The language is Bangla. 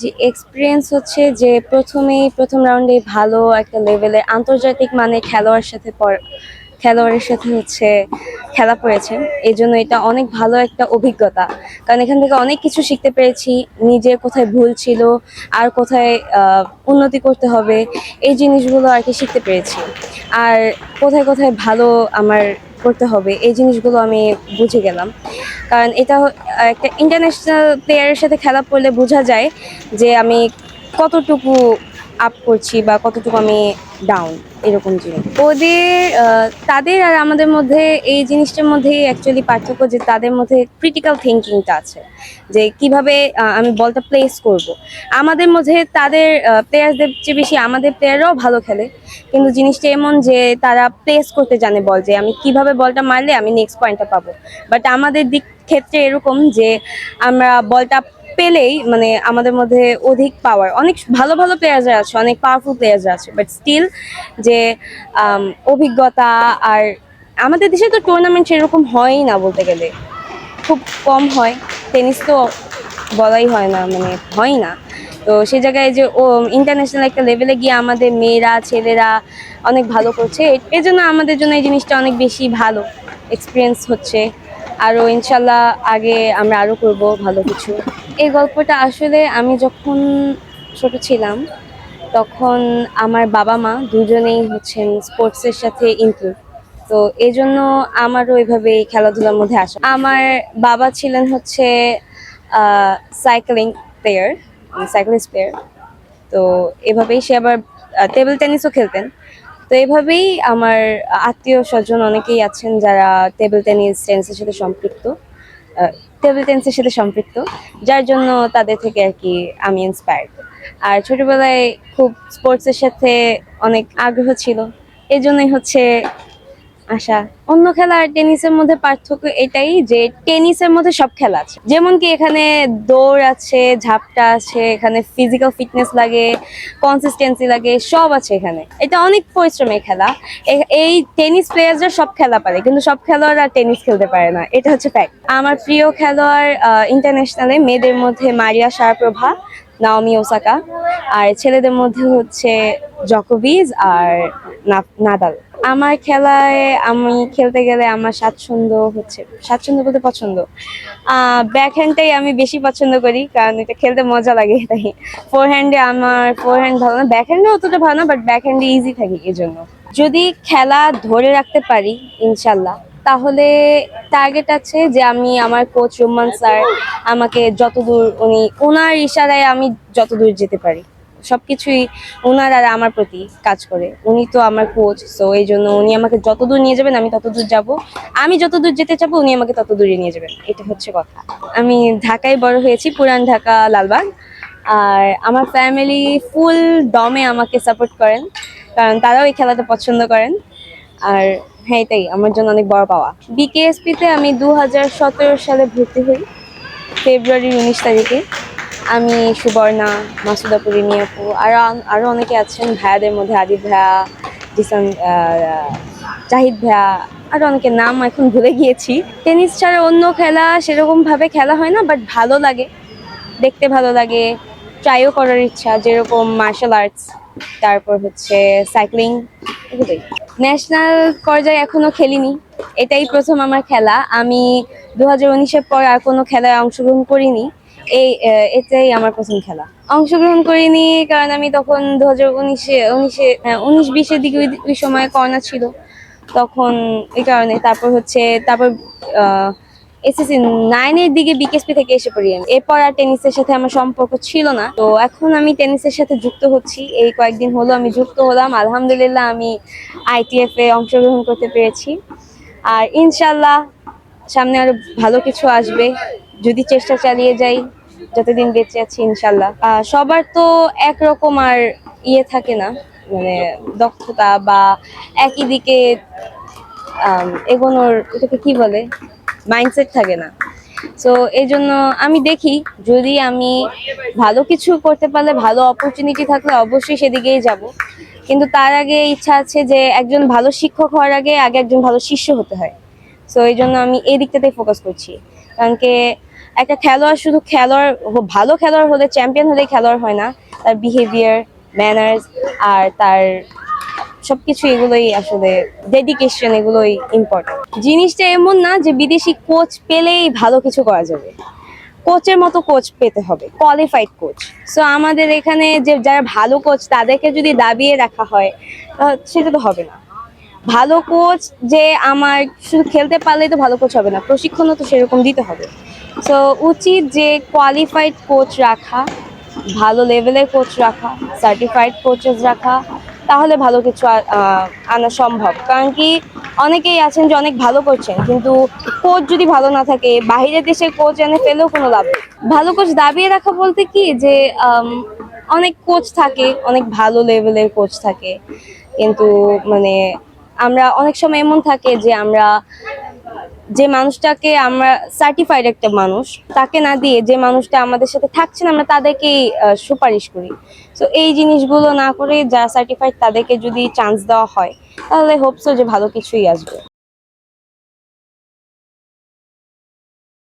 জি এক্সপিরিয়েন্স হচ্ছে যে প্রথমেই, প্রথম রাউন্ডে ভালো একটা লেভেলে আন্তর্জাতিক মানে খেলোয়াড়ের সাথে খেলোয়াড়ের সাথে হচ্ছে খেলা পড়েছে। এই জন্য এটা অনেক ভালো একটা অভিজ্ঞতা। কারণ এখান থেকে অনেক কিছু শিখতে পেরেছি, নিজের কোথায় ভুল ছিল, আর কোথায় উন্নতি করতে হবে, এই জিনিসগুলো আর কি শিখতে পেরেছি। আর কোথায় কোথায় ভালো আমার করতে হবে, এই জিনিসগুলো আমি বুঝে গেলাম। কারণ এটা একটা ইন্টারন্যাশনাল প্লেয়ারের সাথে খেলা পড়লে বোঝা যায় যে আমি কতটুকু আপ করছি বা কতটুকু আমি ডাউন এরকম জিনিস। ওদের তাদের আর আমাদের মধ্যে এই জিনিসটার মধ্যেই অ্যাকচুয়ালি পার্থক্য যে তাদের মধ্যে ক্রিটিক্যাল থিঙ্কিংটা আছে। যে কীভাবে আমি বলটা প্লেস করব। আমাদের মধ্যে তাদের প্লেয়ারদের চেয়ে বেশি আমাদের প্লেয়াররাও ভালো খেলে। কিন্তু জিনিসটা এমন যে তারা প্লেস করতে জানে বল যে আমি কীভাবে বলটা মারলে আমি নেক্সট পয়েন্টটা পাবো। বাট আমাদের দিক ক্ষেত্রে এরকম যে আমরা বলটা পেলেই মানে আমাদের মধ্যে অধিক পাওয়ার অনেক ভালো ভালো প্লেয়াররা আছে, অনেক পাওয়ারফুল প্লেয়াররা আছে বাট স্টিল যে অভিজ্ঞতা আর আমাদের দেশে তো টুর্নামেন্ট সেরকম হয়ই না বলতে গেলে। খুব কম হয় টেনিস তো বলাই হয় না মানে হয় না। তো সে জায়গায় যে, ও ইন্টারন্যাশনাল একটা লেভেলে গিয়ে আমাদের মেয়েরা, ছেলেরা অনেক ভালো করছে এই জন্য আমাদের জন্য এই জিনিসটা অনেক বেশি ভালো এক্সপিরিয়েন্স হচ্ছে। আরও ইনশাল্লাহ আগে আমরা আরও করব ভালো কিছু। এই গল্পটা আসলে আমি যখন ছোট ছিলাম, তখন আমার বাবা মা দুজনেই হচ্ছেন স্পোর্টসের সাথে ইনক্লুড তো এই জন্য আমারও এভাবে খেলাধুলার মধ্যে আসা। আমার বাবা ছিলেন হচ্ছে সাইক্লিং প্লেয়ার সাইক্লিস্ট প্লেয়ার তো এভাবেই সে আবার টেবিল টেনিসও খেলতেন। তো এভাবেই আমার আত্মীয় স্বজন অনেকেই আছেন যারা টেবিল টেনিস টেনিসের সাথে সম্পৃক্ত। টেবিল টেনিসের সাথে সম্পৃক্ত, যার জন্য তাদের থেকে আর কি আমি ইন্সপায়ার্ড আর ছোটবেলায় খুব স্পোর্টসের সাথে অনেক আগ্রহ ছিল। এই জন্যই হচ্ছে আশা অন্য খেলা আর টেনিসের মধ্যে পার্থক্য এটাই যে টেনিসের মধ্যে সব খেলা আছে। যেমন কি এখানে দৌড় আছে, ঝাপটা আছে, এখানে ফিজিক্যাল ফিটনেস লাগে কনসিস্টেন্সি লাগে, সব আছে এখানে। এটা অনেক পরিশ্রমের খেলা। এই টেনিস প্লেয়াররা সব খেলা পারে, কিন্তু সব খেলোয়াড়রা টেনিস খেলতে পারে না। এটা হচ্ছে ফ্যাক্ট আমার প্রিয় খেলোয়াড় ইন্টারন্যাশনালে মেয়েদের মধ্যে মারিয়া সারপ্রভা নাওমি ওসাকা। আর ছেলেদের মধ্যে হচ্ছে জকোভিজ আর নাদাল। আমার খেলায় আমি খেলতে গেলে আমার স্বাচ্ছন্দ্য হচ্ছে, স্বাচ্ছন্দ্য বলতে পছন্দ। ব্যাক হ্যান্ডটাই আমি বেশি পছন্দ করি, কারণ এটা খেলতে মজা লাগে, তাই। ফোর হ্যান্ডে আমার ফোর হ্যান্ড ভালো না ব্যাক হ্যান্ডে অতটা ভালো না বাট ব্যাক হ্যান্ডে ইজি থাকে এই জন্য যদি খেলা ধরে রাখতে পারি ইনশাল্লাহ তাহলে টার্গেট আছে যে আমি আমার কোচ রুম্মান স্যার আমাকে যতদূর উনি ওনার ইশারায় আমি যতদূর যেতে পারি। সবকিছুই ওনার আর আমার প্রতি কাজ করে। উনি তো আমার কোচ সো এই জন্য উনি আমাকে যতদূর নিয়ে যাবেন, আমি ততদূর যাব। আমি যতদূর যেতে চাবো, উনি আমাকে ততদূরে নিয়ে যাবেন। এটা হচ্ছে কথা। আমি ঢাকায় বড় হয়েছি, পুরান ঢাকা, লালবাগ। আর আমার ফ্যামিলি ফুল দমে আমাকে সাপোর্ট করেন, কারণ তারাও এই খেলাটা পছন্দ করেন। আর হ্যাঁ এটাই, আমার জন্য অনেক বড় পাওয়া। বিকেএসপিতে আমি দু হাজার সতেরো সালে ভর্তি হই, ফেব্রুয়ারির উনিশ তারিখে। আমি, সুবর্ণা, মাসুদা পুরিনি আপু আর আরও অনেকে আছেন, ভাইয়াদের মধ্যে আদিব ভাইয়া জিসান জাহিদ ভাইয়া আরও অনেকে নাম এখন ভুলে গিয়েছি। টেনিস ছাড়া অন্য খেলা সেরকমভাবে খেলা হয় না বাট ভালো লাগে, দেখতে ভালো লাগে ট্রাইও করার ইচ্ছা, যেরকম মার্শাল আর্টস তারপর হচ্ছে সাইক্লিং এগুলোই। ন্যাশনাল পর্যায়ে এখনও খেলিনি, এটাই প্রথম আমার খেলা। আমি দু হাজার উনিশের পর আর কোনো খেলায় অংশগ্রহণ করিনি। এই এটাই আমার প্রথম খেলা। অংশগ্রহণ করিনি, কারণ আমি তখন দু হাজার উনিশে উনিশে উনিশ বিশের দিকে ওই সময় করোনা ছিল। তখন এই কারণে তারপর হচ্ছে, তারপর এসএসসি নাইনের দিকে বিকেএসপি থেকে এসে পড়ি আমি। এরপর আর টেনিসের সাথে আমার সম্পর্ক ছিল না। তো এখন আমি টেনিসের সাথে যুক্ত হচ্ছি। এই কয়েকদিন হলো আমি যুক্ত হলাম। আলহামদুলিল্লাহ আমি আইটিএফ এ অংশগ্রহণ করতে পেরেছি। আর ইনশাল্লাহ সামনে আরও ভালো কিছু আসবে। যদি চেষ্টা চালিয়ে যাই যতদিন বেঁচে আছি, ইনশাল্লাহ। সবার তো একরকম আর ইয়ে থাকে না মানে দক্ষতা বা একই দিকে এগোনোর এটাকে কি বলে? মাইন্ডসেট থাকে না। সো এই জন্য আমি দেখি, যদি আমি ভালো কিছু করতে পারলে, ভালো অপরচুনিটি থাকলে অবশ্যই সেদিকেই যাব। কিন্তু তার আগে ইচ্ছা আছে যে, একজন ভালো শিক্ষক হওয়ার আগে আগে একজন ভালো শিষ্য হতে হয়। সো এই জন্য আমি এই দিকটাতেই ফোকাস করছি। কারণ কি একটা খেলোয়াড় শুধু খেলোয়াড় ভালো খেলোয়াড় হলে চ্যাম্পিয়ন হলে খেলোয়াড় হয় না। তার বিহেভিয়ার ম্যানার্স আর তার সবকিছু এগুলোই আসলে ডেডিকেশন এগুলোই ইম্পর্টেন্ট জিনিসটা এমন না যে বিদেশি কোচ পেলেই ভালো কিছু করা যাবে। কোচের মতো কোচ পেতে হবে কোয়ালিফাইড কোচ সো আমাদের এখানে যে যারা ভালো কোচ তাদেরকে যদি দাবিয়ে রাখা হয় সেটা তো হবে না। ভালো কোচ যে আমার শুধু খেলতে পারলেই তো ভালো কোচ হবে না, প্রশিক্ষণও তো সেরকম দিতে হবে। সো উচিত যে কোয়ালিফাইড কোচ রাখা, ভালো লেভেলের কোচ রাখা সার্টিফাইড কোচেস রাখা, তাহলে ভালো কিছু আনা সম্ভব। কারণ কি, অনেকেই আছেন যে অনেক ভালো করছেন কিন্তু কোচ যদি ভালো না থাকে বাইরের দেশের কোচ এনে ফেলেও কোনো লাভ নেই। ভালো কোচ দাবিয়ে রাখা বলতে কি যে অনেক কোচ থাকে, অনেক ভালো লেভেলের কোচ থাকে, কিন্তু মানে আমরা অনেক সময় এমন থাকে যে আমরা, যে মানুষটাকে আমরা সার্টিফাইড একটা মানুষ, তাকে না দিয়ে যে মানুষটা আমাদের সাথে থাকছেন না, আমরা তাদেরকেই সুপারিশ করি। তো এই জিনিসগুলো না করে যারা সার্টিফাইড তাদেরকে যদি চান্স দেওয়া হয়, তাহলে হোপসো যে ভালো কিছুই আসবে।